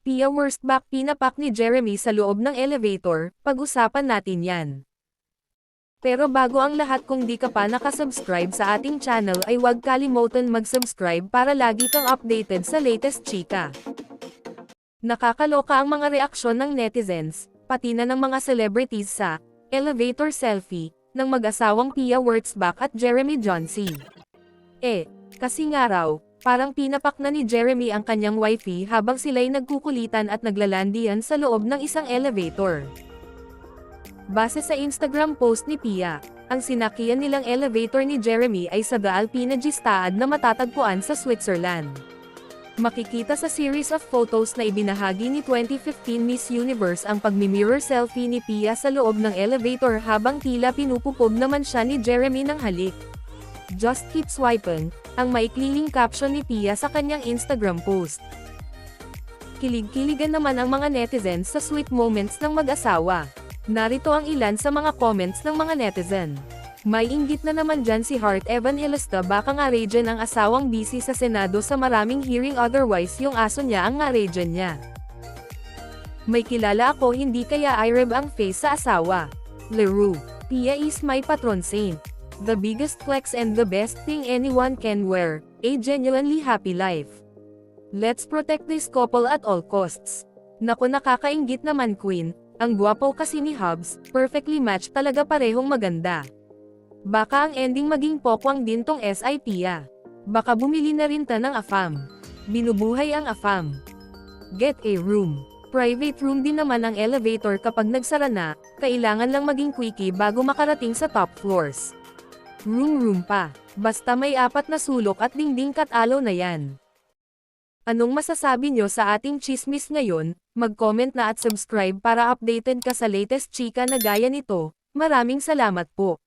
Pia Wurstbach pinapak ni Jeremy sa loob ng elevator, pag-usapan natin yan. Pero bago ang lahat kung di ka pa nakasubscribe sa ating channel ay huwag kalimutan mag-subscribe para lagi kang updated sa latest chika. Nakakaloka ang mga reaksyon ng netizens, pati na ng mga celebrities sa elevator selfie ng mag-asawang Pia Wurtzbach at Jeremy Johnsey. Eh, kasi nga raw, parang pinapak na ni Jeremy ang kanyang wifey habang sila'y nagkukulitan at naglalandian sa loob ng isang elevator. Base sa Instagram post ni Pia, ang sinakyan nilang elevator ni Jeremy ay sa The Alpina Gestad na matatagpuan sa Switzerland. Makikita sa series of photos na ibinahagi ni 2015 Miss Universe ang pagmi-mirror selfie ni Pia sa loob ng elevator habang tila pinupupog naman siya ni Jeremy ng halik. Just keep swiping, ang maikliling caption ni Pia sa kanyang Instagram post. Kilig-kiligan naman ang mga netizens sa sweet moments ng mag-asawa. Narito ang ilan sa mga comments ng mga netizen. May inggit na naman dyan si Heart Evangelista baka nga Regan ang asawang busy sa Senado sa maraming hearing otherwise yung aso niya ang nga Regan niya. May kilala ako hindi kaya Ireb ang face sa asawa. Leroux. Pia is my patron saint. The biggest flex and the best thing anyone can wear. A genuinely happy life. Let's protect this couple at all costs. Naku nakakaingit naman Queen, ang gwapo kasi ni Hubs, perfectly matched talaga parehong maganda. Baka ang ending maging pokwang din tong SIP ah. Baka bumili na rin ta ng AFAM. Binubuhay ang AFAM. Get a room. Private room din naman ang elevator kapag nagsara na, kailangan lang maging quickie bago makarating sa top floors. Room room pa. Basta may apat na sulok at dingding katalo na yan. Anong masasabi nyo sa ating chismis ngayon? Mag-comment na at subscribe para updated ka sa latest chika na gaya nito. Maraming salamat po.